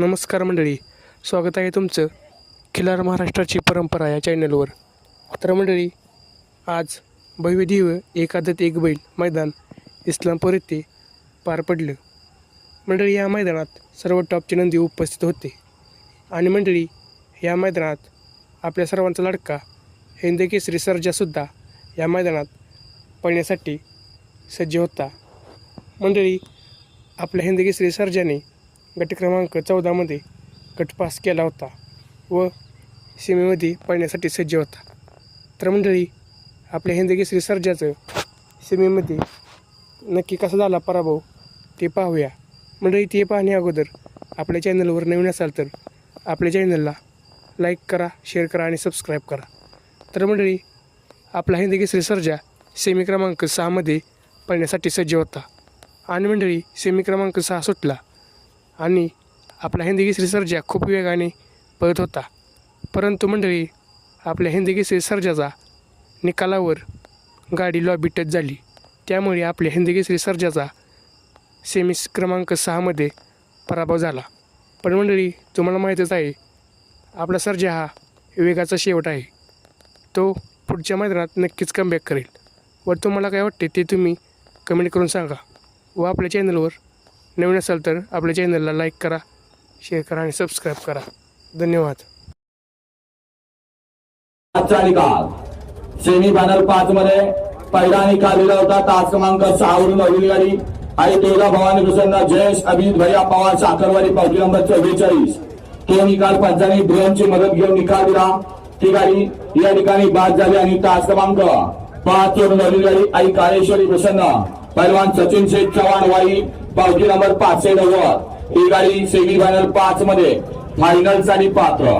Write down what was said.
नमस्कार मंडळी स्वागत आहे तुमचं खिलार महाराष्ट्राची परंपरा या चॅनलवर तर मंडळी आज भव्य एकादत एक बैल मैदान इस्लामपूर येथे पार पडलं. मंडळी या मैदानात सर्व टॉपचे नंदी उपस्थित होते. आणि मंडळी या मैदानात आपल्या सर्वांचा लडका हिंदकेसरी सर्जासुद्धा या मैदानात पळण्यासाठी सज्ज होता. मंडळी आपल्या हिंदकेसरी सर्जाने गट क्रमांक चौदामध्ये गटपास केला होता व सीमेमध्ये पळण्यासाठी सज्ज होता. तर मंडळी आपल्या हिंदगीसरी सर्जाचं सीमेमध्ये नक्की कसा झाला पराभव ते पाहूया. मंडळी ते पाहण्या अगोदर आपल्या चॅनलवर नवीन असाल तर आपल्या चॅनलला लाईक करा शेअर करा आणि सबस्क्राईब करा. तर मंडळी आपला हिंदगीसरी सर्जा सेमी क्रमांक सहामध्ये पळण्यासाठी सज्ज होता. आणि मंडळी सेमी क्रमांक सहा सुटला. आणि आपला हिंदगी सर्जा खूप वेगाने पळत होता. परंतु मंडळी आपल्या हिंदी केसरी सर्जाचा निकालावर गाडी लॉबी टच झाली. त्यामुळे आपल्या हिंदगी सर्जाचा सेमी क्रमांक सहामध्ये पराभव झाला. पण मंडळी तुम्हाला माहीतच आहे आपला सर्जा हा वेगाचा शेवट आहे. तो पुढच्या मैदानात नक्कीच कमबॅक करेल. व तुम्हाला काय वाटते ते तुम्ही कमेंट करून सांगा. व आपल्या चॅनलवर नवीन असाल तर आपल्या चॅनलला लाईक करा शेअर करा आणि सबस्क्राईब करा. धन्यवाद. आजचा निकाल सेमी फायनल पाच मध्ये पहिला निकाल दिला होता तास क्रमांक सहा वरून अवली गाडी आणि तुळजा भवानी प्रसन्न जयेश अभित भैया पवार साखरवाडी पावती नंबर चव्वेचाळीस. तो निकाल पंचांनी ड्रोनची मदत घेऊन निकाल दिला. ती गाडी या ठिकाणी बाद झाली आणि तास क्रमांक पाच वरून अवली गाडी आई काळेश्वरी प्रसन्न. पैलवान सचिन शेठ चव्हाण वाई पावती नंबर पाचशे नव्वद. ही गाडी सेमी फायनल पाच मध्ये फायनल पात्र.